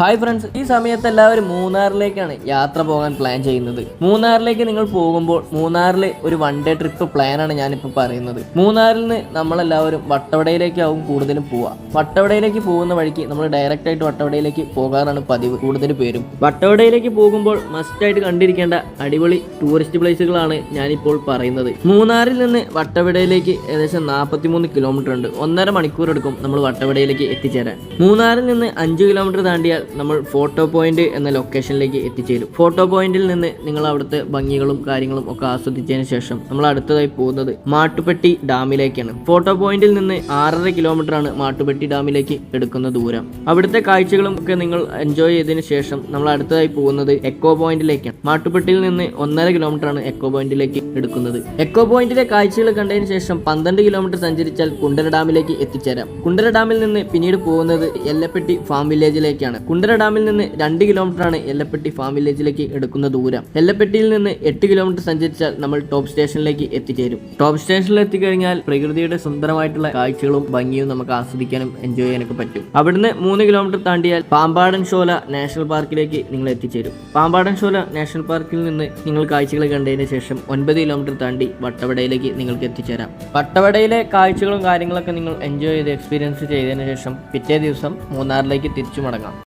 Hi friends ഈ സമയത്ത് എല്ലാവരും മൂന്നാറിലേക്കാണ് യാത്ര പോകാൻ പ്ലാൻ ചെയ്യുന്നത്. മൂന്നാറിലേക്ക് നിങ്ങൾ പോകുമ്പോൾ മൂന്നാറിൽ ഒരു വൺ ഡേ ട്രിപ്പ് പ്ലാനാണ് ഞാനിപ്പോൾ പറയുന്നത്. മൂന്നാറിൽ നിന്ന് നമ്മളെല്ലാവരും വട്ടവടയിലേക്കാവും കൂടുതലും പോവുക. വട്ടവടയിലേക്ക് പോകുന്ന വഴിക്ക് നമ്മൾ ഡയറക്റ്റ് ആയിട്ട് വട്ടവടയിലേക്ക് പോകാറാണ് പതിവ് കൂടുതൽ പേരും. വട്ടവടയിലേക്ക് പോകുമ്പോൾ മസ്റ്റായിട്ട് കണ്ടിരിക്കേണ്ട അടിപൊളി ടൂറിസ്റ്റ് പ്ലേസുകളാണ് ഞാനിപ്പോൾ പറയുന്നത്. മൂന്നാറിൽ നിന്ന് വട്ടവടയിലേക്ക് ഏകദേശം നാൽപ്പത്തിമൂന്ന് കിലോമീറ്റർ ഉണ്ട്. ഒന്നര മണിക്കൂർ എടുക്കും നമ്മൾ വട്ടവടയിലേക്ക് എത്തിച്ചേരാൻ. മൂന്നാറിൽ നിന്ന് അഞ്ച് കിലോമീറ്റർ താണ്ടിയാൽ നമ്മൾ ഫോട്ടോ പോയിന്റ് എന്ന ലൊക്കേഷനിലേക്ക് എത്തിച്ചേരും. ഫോട്ടോ പോയിന്റിൽ നിന്ന് നിങ്ങൾ അവിടുത്തെ ഭംഗികളും കാര്യങ്ങളും ഒക്കെ ആസ്വദിച്ചതിന് ശേഷം നമ്മൾ അടുത്തതായി പോകുന്നത് മാട്ടുപ്പെട്ടി ഡാമിലേക്കാണ്. ഫോട്ടോ പോയിന്റിൽ നിന്ന് ആറര കിലോമീറ്റർ ആണ് മാട്ടുപ്പെട്ടി ഡാമിലേക്ക് എടുക്കുന്ന ദൂരം. അവിടുത്തെ കാഴ്ചകളും ഒക്കെ നിങ്ങൾ എൻജോയ് ചെയ്തതിന് ശേഷം നമ്മൾ അടുത്തതായി പോകുന്നത് എക്കോ പോയിന്റിലേക്കാണ് മാട്ടുപ്പെട്ടിയിൽ നിന്ന് ഒന്നര കിലോമീറ്റർ ആണ് എക്കോ പോയിന്റിലേക്ക് എടുക്കുന്നത്. എക്കോ പോയിന്റിലെ കാഴ്ചകൾ കണ്ടതിന് ശേഷം പന്ത്രണ്ട് കിലോമീറ്റർ സഞ്ചരിച്ചാൽ കുണ്ടര ഡാമിലേക്ക് എത്തിച്ചേരാം. കുണ്ടര ഡാമിൽ നിന്ന് പിന്നീട് പോകുന്നത് എല്ലപ്പെട്ടി ഫാം വില്ലേജിലേക്കാണ് കുണ്ടല ഡാമിൽ നിന്ന് രണ്ട് കിലോമീറ്റർ ആണ് എല്ലപ്പെട്ടി ഫാം വില്ലേജിലേക്ക് എടുക്കുന്ന ദൂരം. എല്ലപ്പെട്ടിയിൽ നിന്ന് എട്ട് കിലോമീറ്റർ സഞ്ചരിച്ചാൽ നമ്മൾ ടോപ്പ് സ്റ്റേഷനിലേക്ക് എത്തിച്ചേരും. ടോപ്പ് സ്റ്റേഷനിൽ എത്തിക്കഴിഞ്ഞാൽ പ്രകൃതിയുടെ സുന്ദരമായിട്ടുള്ള കാഴ്ചകളും ഭംഗിയും നമുക്ക് ആസ്വദിക്കാനും എൻജോയ് ചെയ്യാനൊക്കെ പറ്റും. അവിടുന്ന് മൂന്ന് കിലോമീറ്റർ താണ്ടിയാൽ പാമ്പാടൻ ഷോല നാഷണൽ പാർക്കിലേക്ക് നിങ്ങൾ എത്തിച്ചേരും. പാമ്പാടൻ ഷോല നാഷണൽ പാർക്കിൽ നിന്ന് നിങ്ങൾ കാഴ്ചകൾ കണ്ടതിന് ശേഷം ഒൻപത് കിലോമീറ്റർ താണ്ടി വട്ടവടയിലേക്ക് നിങ്ങൾക്ക് എത്തിച്ചേരാം. വട്ടവടയിലെ കാഴ്ചകളും കാര്യങ്ങളൊക്കെ നിങ്ങൾ എൻജോയ് ചെയ്ത് എക്സ്പീരിയൻസ് ചെയ്തതിന് ശേഷം പിറ്റേ ദിവസം മൂന്നാറിലേക്ക് തിരിച്ചു മടങ്ങാം.